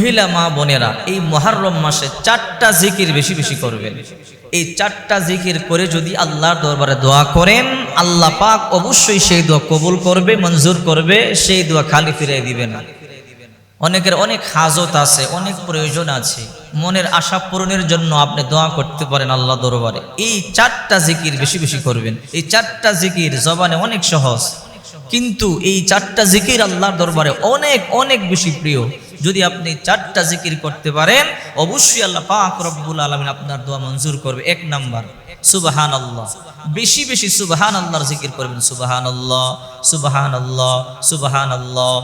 মহিলা মা বোনেরা, এই মহারম মাসে চারটা জিকির বেশি বেশি করবেন। এই চারটা জিকির করে যদি আল্লাহর দরবারে দোয়া করেন, আল্লাহ পাক অবশ্যই সেই দোয়া কবুল করবে, মঞ্জুর করবে, সেই দোয়া খালি ফিরিয়ে দিবে না। অনেকের অনেক হাজত আছে, অনেক প্রয়োজন আছে। মনের আশা পূরণের জন্য আপনি দোয়া করতে পারেন আল্লাহ দরবারে। এই চারটা জিকির বেশি বেশি করবেন। এই চারটা জিকির জবানে অনেক সহজ। কিন্তু এই চারটা জিকির আল্লাহর দরবারে অনেক অনেক বেশি প্রিয়। যদি আপনি চারটা জিকির করতে পারেন, অবশ্যই আল্লাহ পাক রব্বুল আলমিন আপনার দোয়া মঞ্জুর করবে। এক নাম্বার সুবাহান আল্লাহ বেশি বেশি সুবাহান আল্লাহর জিকির করবেন। সুবাহান আল্লাহ সুবাহান আল্লাহ সুবাহান আল্লাহ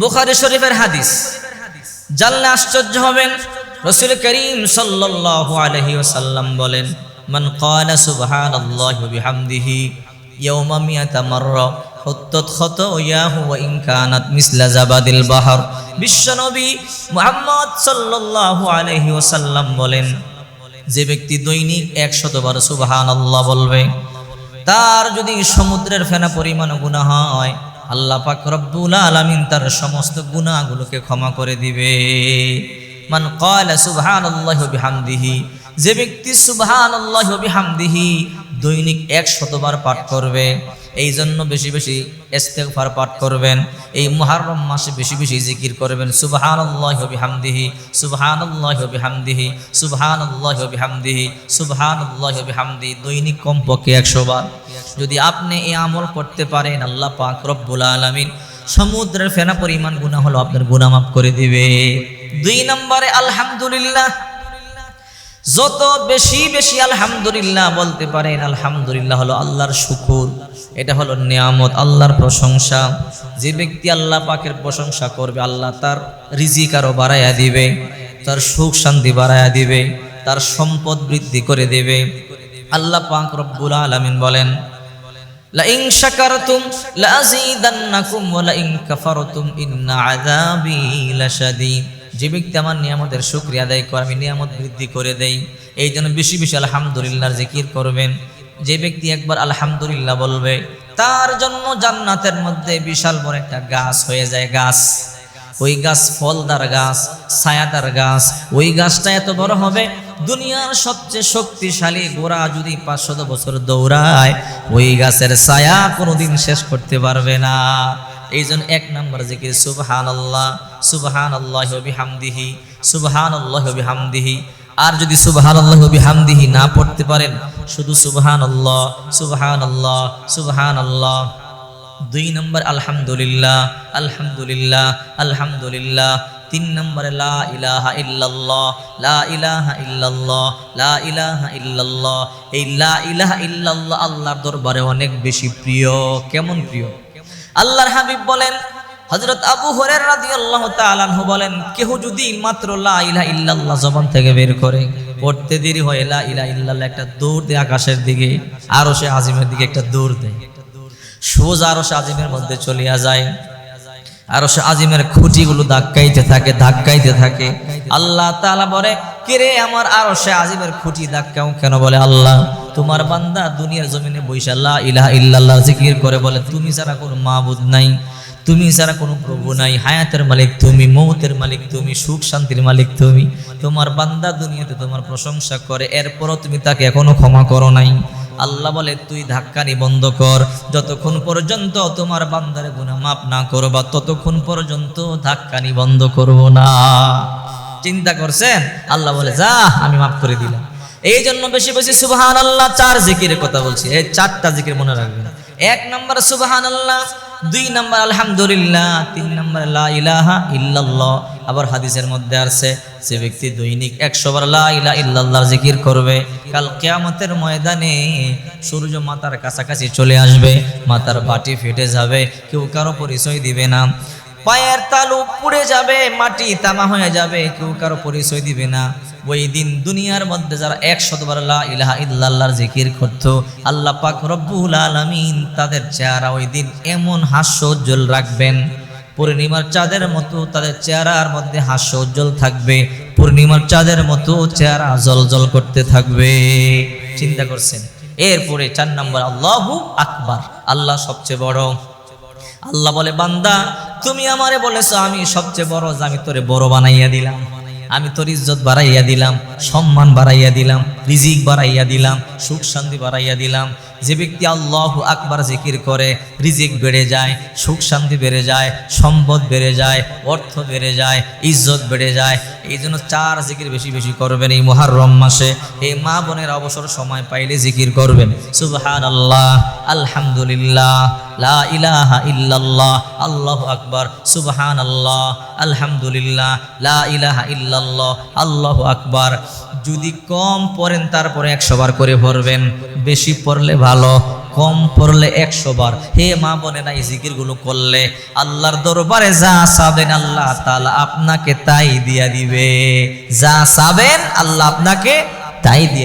বুখারি শরীফের হাদিস। জানলে আশ্চর্য হবেন। রসুল করিম সাল্লাল্লাহু আলাইহি ওয়াসাল্লাম বলেন, মান ক্বালা সুবহানাল্লাহি ওয়া বিহামদিহি ইয়াওমা মিয়াতা মাররা সাল্লাল্লাহু আলাইহি বলেন, যে ব্যক্তি দৈনিক একশতবার সুবহানাল্লাহ বলবে, তার যদি সমুদ্রের ফেনা পরিমাণ গুনাহ হয়, আল্লাহ পাক রব্বুল আলামিন তার সমস্ত গুনাহগুলোকে ক্ষমা করে দিবে। মান ক্বালা সুবহানাল্লাহি ওয়া বিহামদিহি, যে ব্যক্তি সুবহানাল্লাহি ওয়া বিহামদিহি দৈনিক 100 বার পাঠ করবে এই জন্য বেশি বেশি ইস্তেগফার পাঠ করবেন। এই মুহররম মাসে বেশি বেশি জিকির করবেন। সুবহানাল্লাহি ওয়া বিহামদিহি, সুবহানাল্লাহি ওয়া বিহামদিহি, সুবহানাল্লাহি ওয়া বিহামদিহি, সুবহানাল্লাহি ওয়া বিহামদিহি, দৈনিক কমপক্ষে 100 বার। যদি আপনি এই আমল করতে পারেন, আল্লাহ পাক রব্বুল আলামিন সমুদ্রের ফেনা পরিমাণ গুনাহ হলো আপনার মাফ করে দিবে। দুই নম্বরে আলহামদুলিল্লাহ যত বেশি বেশি আলহামদুলিল্লাহ বলতে পারেন, আলহামদুলিল্লাহ হলো আল্লাহর শুকুর। এটা হলো নিয়ামত, আল্লাহর প্রশংসা। যে ব্যক্তি আল্লাহ পাকের প্রশংসা করবে, আল্লাহ তার রিজিক আরও বাড়াইয়া দিবে, তার সুখ শান্তি বাড়াইয়া দিবে, তার সম্পদ বৃদ্ধি করে দেবে। আল্লাহ পাক রব্বুল আলামিন বলেন লাইং শাকারতুম লাযীদান্নাকুম ওয়া লাইং কাফারতুম ইন্না আযাবি লাশাদীদ। যে ব্যক্তি আমার নিয়ামতের শুকরিয়া আদায় করে, আমি নিয়ামত বৃদ্ধি করে দেই, এই জন্য বেশি বেশি আলহামদুলিল্লাহর জিকির করবেন। যে ব্যক্তি একবার আলহামদুলিল্লাহ বলবে, তার জন্য জান্নাতের মধ্যে বিশাল বড় একটা গাছ হয়ে যায় গাছ। ওই গাছ ফলদার গাছ, ছায়াদার গাছ। ওই গাছটা এত বড় হবে, দুনিয়ার সবচেয়ে শক্তিশালী গোড়া যদি পাঁচশত বছর দৌড়ায়, ওই গাছের ছায়া কোনোদিন শেষ করতে পারবে না। এই জন্য এক নম্বর জিকির সুবহান আল্লাহ সুবহান আল্লাহ বিহামদিহি সুবহান আল্লাহ বিহামদিহি। আর যদি সুবহান আল্লাহ বিহামদিহি না পড়তে পারেন, শুধু সুবহান আল্লাহ সুবহান আল্লাহ সুবহান আল্লাহ দুই নম্বর, আলহামদুলিল্লাহ আলহামদুলিল্লাহ আলহামদুলিল্লাহ। তিন নম্বরে, লা ইলাহা ইল্লাল্লাহ, লা ইলাহা ইল্লাল্লাহ, লা ইলাহা ইল্লাল্লাহ। এই লা ইলাহা ইল্লাল্লাহ আল্লাহর দরবারে অনেক বেশি প্রিয়। কেমন প্রিয়? আল্লাহর হাবিব বলেন, হযরত আবু হুরায়রা রাদিয়াল্লাহু তাআলা আনহু বলেন, কেহ যদি মাত্র লা ইলাহা ইল্লাল্লাহ জবান থেকে বের করে, পড়তে দেরি হয় লা ইলাহা ইল্লাল্লাহ একটা দৌড় দেয় আকাশের দিকে আরও সে আজিমের দিকে একটা দৌড় দেয়। সোজা আরও সে আজিমের মধ্যে চলিয়া যায়। আরও সে আজিমের খুঁটিগুলো ধাক্কাইতে থাকে ধাক্কাইতে থাকে। আল্লাহ তাআলা বলে কিরে আমার আরও সে আজিমের খুঁটি ধাক্কাও কেন বলে আল্লাহ? তোমার বান্দা দুনিয়ার জমিনে বৈশা লা ইলাহা ইল্লাল্লাহ জিকির করে বলে, তুমি ছাড়া কোনো মাবুদ নাই, তুমি ছাড়া কোনো প্রভু নাই, হায়াতের মালিক তুমি, মৌতের মালিক তুমি, সুখ শান্তির মালিক তুমি। তোমার বান্দা দুনিয়াতে তোমার প্রশংসা করে, এরপরও তুমি তাকে এখনও ক্ষমা করো নাই। আল্লাহ বলে, তুই ধাক্কানি বন্ধ কর। যতক্ষণ পর্যন্ত তোমার বান্দারে গুণা মাফ না করবা, ততক্ষণ পর্যন্ত ধাক্কানি বন্ধ করব না। চিন্তা করছেন? আল্লাহ বলে, যা, আমি মাফ করে দিলাম। এই জন্য বেশি বেশি সুবহান আল্লাহ চার জিকিরের কথা বলছি। এই চারটা জিকির মনে রাখবেন। এক নম্বর সুবহান আল্লাহ দুই নম্বর, আলহামদুলিল্লাহ। তিন নম্বর, লা ইলাহা ইল্লাল্লাহ। আবার হাদিসের মধ্যে আছে সে ব্যক্তি দৈনিক একশো বার লা ইলাহা ইল্লাল্লাহ জিকির করবে, কাল কেয়ামতের ময়দানে সূর্য মাতার কাছাকাছি চলে আসবে, মাতার বাটি ফেটে যাবে, কেউ কারও পরিচয় দিবে না। পায়ের তালু পুড়ে যাবে, মাটি তামা হয়ে যাবে, কেউ কারও পরিচয় দিবে না। ওই দিন দুনিয়ার মধ্যে যারা একশতবার লা ইলাহা ইল্লাল্লাহর জিকির করত, আল্লাহ পাক রব্বুল আলামিন তাদের চেহারা ওই দিন এমন হাস্য উজ্জ্বল রাখবেন। পূর্ণিমার চাঁদের মতো তাদের চেহারার মধ্যে হাস্য উজ্জ্বল থাকবে। পূর্ণিমার চাঁদের মতো চেহারা জল জল করতে থাকবে। চিন্তা করছেন? এরপরে চার নম্বর, আল্লাহু আকবার, আল্লাহ সবচেয়ে বড়। আল্লাহ বলে, বান্দা তুমি আমারে বলেছ, আমি সবচেয়ে বড় আমি তোরে বড় বানাইয়া দিলাম, আমি তোর ইজ্জত বাড়াইয়া দিলাম। সম্মান বাড়াইয়া দিলাম, রিজিক বাড়াইয়া দিলাম, সুখ শান্তি বাড়াইয়া দিলাম। যে ব্যক্তি আল্লাহ আকবার জিকির করে, রিজিক বেড়ে যায়, সুখ শান্তি বেড়ে যায়, সম্পদ বেড়ে যায়, অর্থ বেড়ে যায়, ইজ্জত বেড়ে যায়, এই জন্য চার জিকির বেশি বেশি করবেন এই মহারম মাসে। এই মা বোনের অবসর সময় পাইলে জিকির করবেন। সুবহান আল্লাহ আলহামদুলিল্লাহ, লা ইলাহা ইল্লাল্লাহ, আল্লাহু আকবার সুবহান আল্লাহ আলহামদুলিল্লাহ, লা ইলাহা ইল্লাল্লাহ, আল্লাহু আকবার। যদি কম পড়েন, তারপরে একশো বার করে পড়বেন। বেশি পড়লে ভালো, কম পড়লে একশো বার। হে মা বোনেরা, এই জিকিরগুলো করলে আল্লাহর দরবারে যা চাবেন, আল্লাহ তাআলা আপনাকে তাই দিয়া দিবে। যা চাবেন, আল্লাহ আপনাকে তাই দিয়ে